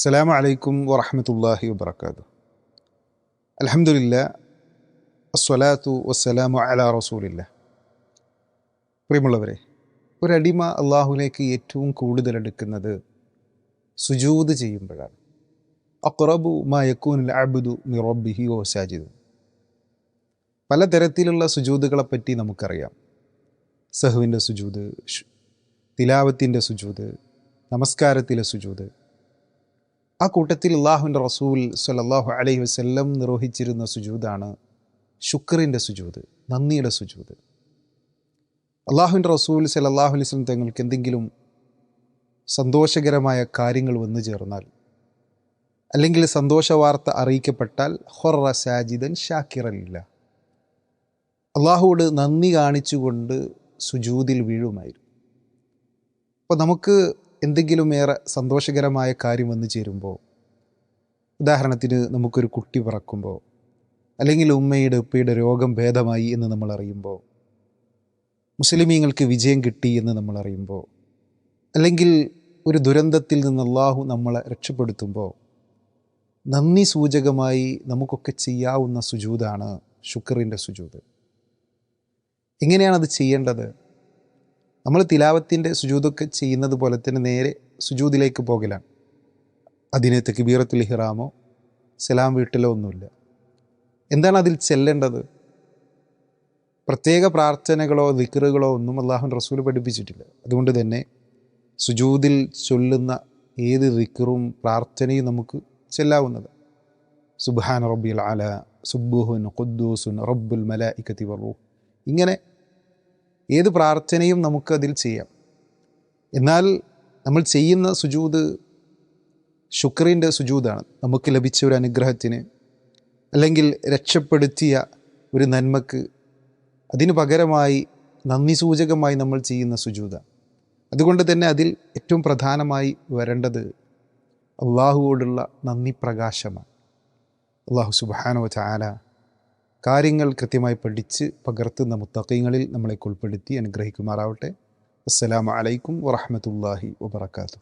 അസ്സലാമു അലൈക്കും വറഹമത്തല്ലാഹി വബർക്കാത്തു അലഹമുല്ല അസ്വലാത്തു വസ്സലാമു അല റസൂലില്ല. പ്രിയമുള്ളവരെ ഒരടിമ അള്ളാഹുലേക്ക് ഏറ്റവും കൂടുതൽ എടുക്കുന്നത് സുജൂത് ചെയ്യുമ്പോഴാണ്. അക്റബു മാ യക്കൂനുൽ അബുദു മിറബിഹി ഓ സാജിദു. പലതരത്തിലുള്ള സുജൂതുകളെപ്പറ്റി നമുക്കറിയാം. സഹുവിന്റെ സുജൂത് തിലാവത്തിന്റെ സുജൂത് നമസ്കാരത്തിലെ സുജൂത് ആ കൂട്ടത്തിൽ അള്ളാഹുവിന്റെ റസൂൽ സല്ലാഹു അലൈഹി വസ്ല്ലം നിർവഹിച്ചിരുന്ന സുജൂദാണ് ശുക്രിന്റെ സുജൂത് നന്ദിയുടെ സുജൂത്. അള്ളാഹുവിന്റെ റസൂൽ സല്ലാഹു അലൈഹി വസ്ലം തങ്ങൾക്ക് എന്തെങ്കിലും സന്തോഷകരമായ കാര്യങ്ങൾ വന്നു ചേർന്നാൽ അല്ലെങ്കിൽ സന്തോഷ വാർത്ത അറിയിക്കപ്പെട്ടാൽ ഹൊറ സാജിദൻ ഷാക്കിറലില്ല അള്ളാഹുവോട് നന്ദി കാണിച്ചുകൊണ്ട് സുജൂതിൽ വീഴുമായിരുന്നു. അപ്പോൾ നമുക്ക് എന്തെങ്കിലും ഏറെ സന്തോഷകരമായ കാര്യം വന്നു ചേരുമ്പോൾ ഉദാഹരണത്തിന് നമുക്കൊരു കുട്ടി പിറക്കുമ്പോൾ അല്ലെങ്കിൽ ഉമ്മയുടെ ഉപ്പയുടെ രോഗം ഭേദമായി എന്ന് നമ്മൾ അറിയുമ്പോൾ മുസ്ലിമീങ്ങൾക്ക് വിജയം കിട്ടി എന്ന് നമ്മൾ അറിയുമ്പോൾ അല്ലെങ്കിൽ ഒരു ദുരന്തത്തിൽ നിന്ന് അള്ളാഹു നമ്മളെ രക്ഷപ്പെടുത്തുമ്പോൾ നന്ദി സൂചകമായി നമുക്കൊക്കെ ചെയ്യാവുന്ന സുജൂതാണ് ശുക്രിന്റെ സുജൂത്. എങ്ങനെയാണത് ചെയ്യേണ്ടത്? നമ്മൾ തിലാവത്തിന്റെ സുജൂതൊക്കെ ചെയ്യുന്നത് പോലെ തന്നെ നേരെ സുജൂദിലേക്ക് പോകലാണ്. അതിന് തെക്കിബീറത്തുൽ ഹിറാമോ സലാം വീട്ടിലോ ഒന്നുമില്ല. എന്താണ് അതിൽ ചെല്ലേണ്ടത്? പ്രത്യേക പ്രാർത്ഥനകളോ ദിക്കറുകളോ ഒന്നും അള്ളാഹുൻ റസൂൽ പഠിപ്പിച്ചിട്ടില്ല. അതുകൊണ്ട് തന്നെ സുജൂദിൽ ചൊല്ലുന്ന ഏത് ദിക്കറും പ്രാർത്ഥനയും നമുക്ക് ചെല്ലാവുന്നത് സുബാൻ റബ്ബിൽ അല സുബുഹുൻ ഖുദ്ദൂസുൻ റബ്ബുൽ മല ഇക്കത്തി വറു ഇങ്ങനെ ഏത് പ്രാർത്ഥനയും നമുക്കതിൽ ചെയ്യാം. എന്നാൽ നമ്മൾ ചെയ്യുന്ന സുജൂത് ശുക്രീന്റെ സുജൂതാണ്. നമുക്ക് ലഭിച്ച ഒരു അനുഗ്രഹത്തിന് അല്ലെങ്കിൽ രക്ഷപ്പെടുത്തിയ ഒരു നന്മക്ക് അതിനു പകരമായി നന്ദി സൂചകമായി നമ്മൾ ചെയ്യുന്ന സുജൂത അതുകൊണ്ട് തന്നെ അതിൽ ഏറ്റവും പ്രധാനമായി വരേണ്ടത് അള്ളാഹുവോടുള്ള നന്ദി പ്രകാശമാണ്. അള്ളാഹു സുബാനോ ചാല കാര്യങ്ങൾ കൃത്യമായി പഠിച്ച് പകർത്തുന്ന മുത്തക്കീങ്ങളിൽ നമ്മളെ ഉൾപ്പെടുത്തി അനുഗ്രഹിക്കുമാറാവട്ടെ. അസ്സലാമു അലൈക്കും വബർക്കാത്തു